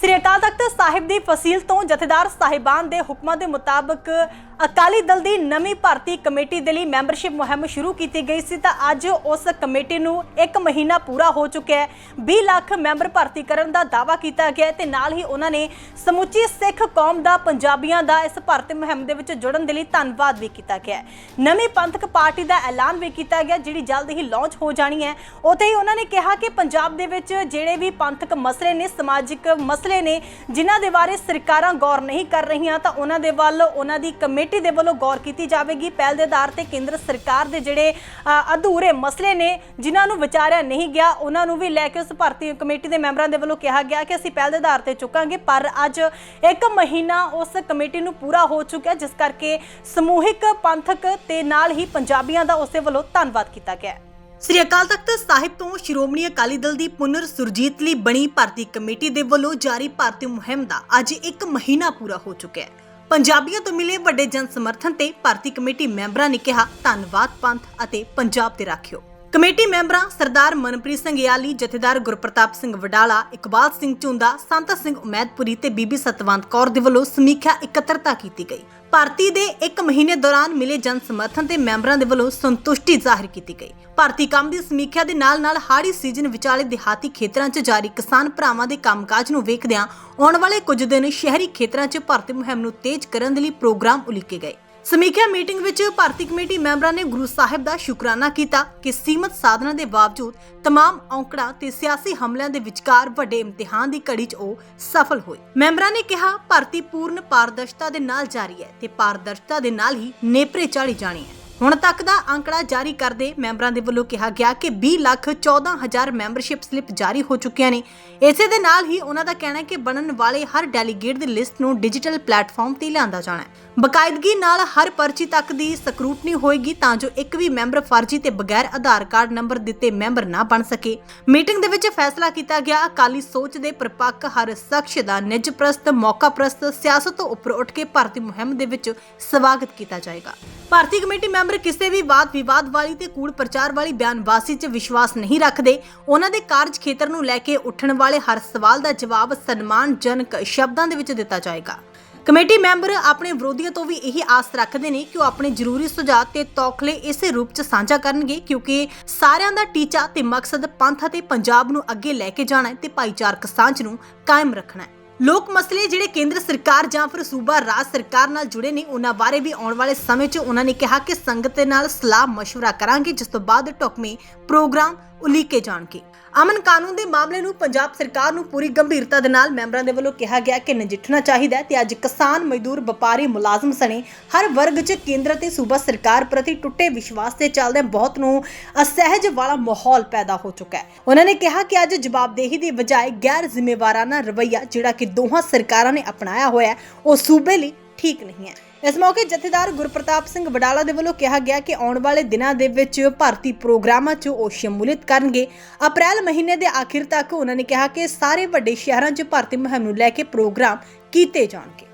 ਸ੍ਰੀ ਅਕਾਲ ਤਖਤ ਸਾਹਿਬ ਦੀ ਫਸੀਲ ਤੋਂ ਜਥੇਦਾਰ ਸਾਹਿਬਾਨ ਦੇ ਹੁਕਮਾਂ ਦੇ ਮੁਤਾਬਕ ਅਕਾਲੀ ਦਲ ਦੀ ਨਵੀਂ ਭਰਤੀ ਕਮੇਟੀ ਦੇ ਲਈ ਮੈਂਬਰਸ਼ਿਪ ਮੁਹਿੰਮ ਸ਼ੁਰੂ ਕੀਤੀ ਗਈ ਸੀ ਤਾਂ ਅੱਜ ਉਸ ਕਮੇਟੀ ਨੂੰ 1 ਮਹੀਨਾ ਪੂਰਾ ਹੋ ਚੁੱਕਿਆ ਹੈ। 20 ਲੱਖ ਮੈਂਬਰ ਭਰਤੀ ਕਰਨ ਦਾ ਦਾਅਵਾ ਕੀਤਾ ਗਿਆ ਹੈ ਤੇ ਨਾਲ ਹੀ ਉਹਨਾਂ ਨੇ ਸਮੁੱਚੀ ਸਿੱਖ ਕੌਮ ਦਾ ਪੰਜਾਬੀਆਂ ਦਾ ਇਸ ਭਰਤੀ ਮੁਹਿੰਮ ਦੇ ਵਿੱਚ ਜੁੜਨ ਦੇ ਲਈ ਧੰਨਵਾਦ ਵੀ ਕੀਤਾ ਗਿਆ ਨਵੀਂ ਪੰਥਕ ਪਾਰਟੀ ਦਾ ਐਲਾਨ ਵੀ ਕੀਤਾ ਗਿਆ, ਜਿਹੜੀ ਜਲਦ ਹੀ ਲਾਂਚ ਹੋ ਜਾਣੀ ਹੈ। ਉੱਥੇ ਹੀ ਉਹਨਾਂ ਨੇ ਕਿਹਾ ਕਿ ਪੰਜਾਬ ਦੇ ਵਿੱਚ ਜਿਹੜੇ ਵੀ ਪੰਥਕ ਮਸਲੇ ਨੇ, ਸਮਾਜਿਕ ਮਸਲੇ ਨੇ ਜਿਨ੍ਹਾਂ ਦੇ ਬਾਰੇ ਸਰਕਾਰਾਂ ਗੌਰ ਨਹੀਂ ਕਰ ਰਹੀਆਂ, ਤਾਂ ਉਹਨਾਂ ਦੇ ਵੱਲ ਉਹਨਾਂ ਦੀ ਕਮੇਟੀ ਦੇ ਵੱਲੋਂ ਗੌਰ ਕੀਤੀ ਜਾਵੇਗੀ। ਪਹਿਲ ਦੇ ਆਧਾਰ ਤੇ ਕੇਂਦਰ ਸਰਕਾਰ ਦੇ ਜਿਹੜੇ ਅਧੂਰੇ ਮਸਲੇ ਨੇ, ਜਿਨ੍ਹਾਂ ਨੂੰ ਵਿਚਾਰਿਆ ਨਹੀਂ ਗਿਆ, ਉਹਨਾਂ ਨੂੰ ਵੀ ਲੈ ਕੇ ਉਸ ਭਰਤੀ ਕਮੇਟੀ ਦੇ ਮੈਂਬਰਾਂ ਦੇ ਵੱਲੋਂ ਕਿਹਾ ਗਿਆ ਕਿ ਅਸੀਂ ਪਹਿਲ ਦੇ ਆਧਾਰ ਤੇ ਚੁੱਕਾਂਗੇ, ਪਰ ਅੱਜ ਇੱਕ ਮਹੀਨਾ ਉਸ ਕਮੇਟੀ ਨੂੰ ਪੂਰਾ ਹੋ ਚੁੱਕਿਆ, ਜਿਸ ਕਰਕੇ ਸਮੂਹਿਕ ਪੰਥਕ ਤੇ ਨਾਲ ਹੀ ਪੰਜਾਬੀਆਂ ਦਾ ਉਸੇ ਵੱਲੋਂ ਧੰਨਵਾਦ ਕੀਤਾ ਗਿਆ ਸ੍ਰੀ ਅਕਾਲ ਤਖਤ ਸਾਹਿਬ ਤੋਂ ਸ਼੍ਰੋਮਣੀ ਅਕਾਲੀ ਦਲ ਦੀ ਪੁਨਰ ਸੁਰਜੀਤ ਲਈ ਬਣੀ ਭਾਰਤੀ ਕਮੇਟੀ ਦੇ ਵੱਲੋਂ ਜਾਰੀ ਭਾਰਤੀ ਮੁਹਿੰਮ ਦਾ ਅੱਜ 1 ਮਹੀਨਾ ਪੂਰਾ ਹੋ ਚੁੱਕਿਆ ਹੈ। ਪੰਜਾਬੀਆਂ ਤੋਂ ਮਿਲੇ ਵੱਡੇ ਜਨ ਸਮਰਥਨ ਤੇ ਭਾਰਤੀ ਕਮੇਟੀ ਮੈਂਬਰਾਂ ਨੇ ਕਿਹਾ, ਧੰਨਵਾਦ ਪੰਥ ਅਤੇ ਪੰਜਾਬ ਤੇ ਰਾਖਿਓ। ਕਮੇਟੀ ਮੈਂਬਰਾਂ ਸਰਦਾਰ ਮਨਪ੍ਰੀਤ ਸਿੰਘ ਯਾਲੀ, ਜਥੇਦਾਰ ਗੁਰਪ੍ਰਤਾਪ ਸਿੰਘ ਵਡਾਲਾ, ਇਕਬਾਲ ਸਿੰਘ ਝੁੰਦਾ, ਸੰਤਾ ਸਿੰਘ ਉਮੈਦਪੁਰੀ ਤੇ ਬੀਬੀ ਸਤਵੰਤ ਕੌਰ ਦੇ ਵੱਲੋਂ ਸਮੀਖਿਆ ਇਕੱਤਰਤਾ ਕੀਤੀ ਗਈ। ਭਾਰਤੀ ਦੇ 1 ਮਹੀਨੇ ਦੌਰਾਨ ਮਿਲੇ ਜਨ ਸਮਰਥਨ ਤੇ ਮੈਂਬਰਾਂ ਦੇ ਵੱਲੋਂ ਸੰਤੁਸ਼ਟੀ ਜ਼ਾਹਿਰ ਕੀਤੀ ਗਈ। ਭਾਰਤੀ ਕੰਮ ਦੀ ਸਮੀਖਿਆ ਦੇ ਨਾਲ-ਨਾਲ ਹਾੜੀ ਸੀਜ਼ਨ ਵਿਚਾਲੇ ਦਿਹਾਤੀ ਖੇਤਰਾਂ 'ਚ ਜਾਰੀ ਕਿਸਾਨ ਭਰਾਵਾਂ ਦੇ ਕੰਮਕਾਜ ਨੂੰ ਵੇਖਦਿਆਂ ਆਉਣ ਵਾਲੇ ਕੁਝ ਦਿਨ ਸ਼ਹਿਰੀ ਖੇਤਰਾਂ 'ਚ ਭਰਤੀ ਮੁਹਿੰਮ ਨੂੰ ਤੇਜ਼ ਕਰਨ ਦੇ ਲਈ ਪ੍ਰੋਗਰਾਮ ਉਲੀਕੇ ਗਏ। ਸਮੀਖਿਆ ਮੀਟਿੰਗ ਵਿੱਚ ਭਾਰਤੀ ਕਮੇਟੀ ਮੈਂਬਰਾਂ ਨੇ ਗੁਰੂ ਸਾਹਿਬ ਦਾ ਸ਼ੁਕਰਾਨਾ ਕੀਤਾ ਕਿ ਸੀਮਤ ਸਾਧਨਾਂ ਦੇ ਬਾਵਜੂਦ तमाम ਔਂਕੜਾਂ ਤੇ ਸਿਆਸੀ ਹਮਲਿਆਂ ਦੇ ਵਿਚਕਾਰ ਵੱਡੇ ਇਮਤਿਹਾਨ ਦੀ ਘੜੀ 'ਚ ਉਹ ਸਫਲ ਹੋਏ ਮੈਂਬਰਾਂ ਨੇ ਕਿਹਾ ਭਰਤੀ ਪੂਰਨ ਪਾਰਦਰਸ਼ਤਾ ਦੇ ਨਾਲ ਜਾਰੀ ਹੈ ਤੇ ਪਾਰਦਰਸ਼ਤਾ ਦੇ ਨਾਲ ਹੀ ਨੇਪਰੇ ਚਾੜੀ ਜਾਣੀ ਹੈ ਹੁਣ ਤੱਕ ਦਾ ਅੰਕੜਾ ਜਾਰੀ ਕਰਦੇ ਮੈਂਬਰਾਂ ਦੇ ਵੱਲੋਂ ਕਿਹਾ ਗਿਆ ਕਿ 20 ਲੱਖ 14 ਮੈਂਬਰਸ਼ਿਪ ਸਲਿੱਪ ਜਾਰੀ ਹੋ ਚੁੱਕੀਆਂ ਨੇ। ਇਸੇ ਦੇ ਨਾਲ ਹੀ ਉਹਨਾਂ ਦਾ ਕਹਿਣਾ ਹੈ ਕਿ ਬਣਨ ਵਾਲੇ ਹਰ ਡੈਲੀਗੇਟ ਦੀ ਲਿਸਟ ਨੂੰ ਡਿਜੀਟਲ ਪਲੇਟਫਾਰਮ ਤੇ ਲਿਆਂਦਾ ਜਾਣਾ ਹੈ। ਬਕਾਇਦਗੀ ਨਾਲ ਹਰ ਪਰਚੀ ਤੱਕ ਦੀ ਸਕਰੂਟਨੀ ਹੋਏਗੀ ਤਾਂ ਜੋ ਇੱਕ ਵੀ ਮੈਂਬਰ ਫਰਜ਼ੀ ਤੇ ਬਗੈਰ ਆਧਾਰ ਕਾਰਡ ਨੰਬਰ ਦਿੱਤੇ ਮੈਂਬਰ ਨਾ ਬਣ ਸਕੇ। ਮੀਟਿੰਗ ਦੇ ਵਿੱਚ ਫੈਸਲਾ ਕੀਤਾ ਗਿਆ, ਅਕਾਲੀ ਸੋਚ ਦੇ ਪ੍ਰਪੱਕ ਹਰ ਸ਼ਖਸ ਦਾ ਨਿੱਜ ਪ੍ਰਸਤ ਮੌਕਾ ਸਿਆਸਤ ਤੋਂ ਉੱਪਰ ਉੱਠ ਕੇ ਭਾਰਤੀ ਮੁਹਿੰਮ ਦੇ ਵਿੱਚ ਸਵਾਗਤ ਕੀਤਾ ਜਾਏਗਾ। ਭਾਰਤੀ ਕਮੇਟੀ ਮੈਂਬਰ ਕਿਸੇ ਵੀ ਵਾਦ ਵਿਵਾਦ ਵਾਲੀ ਤੇ ਕੂੜ ਪ੍ਰਚਾਰ ਵਾਲੀ ਬਿਆਨਬਾਜ਼ੀ 'ਚ ਵਿਸ਼ਵਾਸ ਨਹੀਂ ਰੱਖਦੇ। ਉਹਨਾਂ ਦੇ ਕਾਰਜ ਖੇਤਰ ਨੂੰ ਲੈ ਕੇ ਉੱਠਣ ਵਾਲੇ ਹਰ ਸਵਾਲ ਦਾ ਜਵਾਬ ਸਨਮਾਨਜਨਕ ਸ਼ਬਦਾਂ ਦੇ ਵਿੱਚ ਦਿੱਤਾ ਜਾਏਗਾ। ਕਮੇਟੀ ਮੈਂਬਰ ਆਪਣੇ ਵਿਰੋਧੀਆਂ ਤੋਂ ਵੀ ਇਹੀ ਆਸ ਰੱਖਦੇ ਨੇ ਕਿ ਉਹ ਆਪਣੇ ਜ਼ਰੂਰੀ ਸੁਝਾਅ ਤੇ ਤੌਖਲੇ ਇਸੇ ਰੂਪ 'ਚ ਸਾਂਝਾ ਕਰਨਗੇ ਕਿਉਂਕਿ ਸਾਰਿਆਂ ਦਾ ਟੀਚਾ ਤੇ ਮਕਸਦ ਪੰਥ ਅਤੇ ਪੰਜਾਬ ਨੂੰ ਅੱਗੇ ਲੈ ਕੇ ਜਾਣਾ ਹੈ ਤੇ ਭਾਈਚਾਰਕ ਸਾਂਝ ਨੂੰ ਕਾਇਮ ਰੱਖਣਾ ਹੈ। ਲੋਕ ਮਸਲੇ ਜਿਹੜੇ ਕੇਂਦਰ ਸਰਕਾਰ ਜਾਂ ਫਿਰ ਸੂਬਾ ਰਾਜ ਸਰਕਾਰ ਨਾਲ ਜੁੜੇ ਨੇ ਉਹਨਾਂ ਬਾਰੇ ਵੀ ਆਉਣ ਵਾਲੇ ਸਮੇਂ 'ਚ ਉਹਨਾਂ ਨੇ ਕਿਹਾ ਕਿ ਸੰਗਤ ਦੇ ਨਾਲ ਸਲਾਹ مشورہ ਕਰਾਂਗੇ ਜਿਸ ਤੋਂ ਬਾਅਦ ਢੁਕਵੇਂ ਪ੍ਰੋਗਰਾਮ ਉਲੀਕੇ ਜਾਣਗੇ ਅਮਨ ਕਾਨੂੰਨ ਦੇ ਮਾਮਲੇ ਨੂੰ ਪੰਜਾਬ ਸਰਕਾਰ ਨੂੰ ਪੂਰੀ ਗੰਭੀਰਤਾ ਦੇ ਨਾਲ ਮੈਂਬਰਾਂ ਦੇ ਵੱਲੋਂ ਕਿਹਾ ਗਿਆ ਕਿ ਨਜਿੱਠਣਾ ਚਾਹੀਦਾ ਹੈ ਤੇ ਅੱਜ ਕਿਸਾਨ ਮਜ਼ਦੂਰ ਵਪਾਰੀ ਮੁਲਾਜ਼ਮ ਸਣੇ ਹਰ ਵਰਗ 'ਚ ਕੇਂਦਰ ਤੇ ਸੂਬਾ ਸਰਕਾਰ ਪ੍ਰਤੀ ਟੁੱਟੇ ਵਿਸ਼ਵਾਸ ਤੇ ਚੱਲਦੇ ਬਹੁਤ ਨੂੰ ਅਸਹਿਜ ਵਾਲਾ ਮਾਹੌਲ ਪੈਦਾ ਹੋ ਚੁੱਕਾ ਹੈ ਉਹਨਾਂ ਨੇ ਕਿਹਾ ਕਿ ਅੱਜ ਜਵਾਬਦੇਹੀ ਦੀ ਬਜਾਏ ਗੈਰ ਜ਼ਿੰਮੇਵਾਰਾਨਾ ਰਵੱਈਆ ਜਿਹੜਾ ਕਿ ਦੋਹਾਂ ਸਰਕਾਰਾਂ ਨੇ ਅਪਣਾਇਆ ਹੋਇਆ ਉਹ ਸੂਬੇ ਲਈ ਠੀਕ ਨਹੀਂ ਹੈ। ਇਸ ਮੌਕੇ ਜਥੇਦਾਰ ਗੁਰਪ੍ਰਤਾਪ ਸਿੰਘ ਵਡਾਲਾ ਦੇ ਵੱਲੋਂ ਕਿਹਾ ਗਿਆ ਕਿ ਆਉਣ ਵਾਲੇ ਦਿਨਾਂ ਦੇ ਵਿੱਚ ਭਾਰਤੀ ਪ੍ਰੋਗਰਾਮਾਂ 'ਚ ਉਹ ਸ਼ਮੂਲੀਅਤ ਕਰਨਗੇ। ਅਪ੍ਰੈਲ ਮਹੀਨੇ ਦੇ ਆਖਿਰ ਤੱਕ ਉਹਨਾਂ ਨੇ ਕਿਹਾ ਕਿ ਸਾਰੇ ਵੱਡੇ ਸ਼ਹਿਰਾਂ 'ਚ ਭਾਰਤੀ ਮੁਹਿੰਮ ਨੂੰ ਲੈ ਕੇ ਪ੍ਰੋਗਰਾਮ ਕੀਤੇ ਜਾਣਗੇ।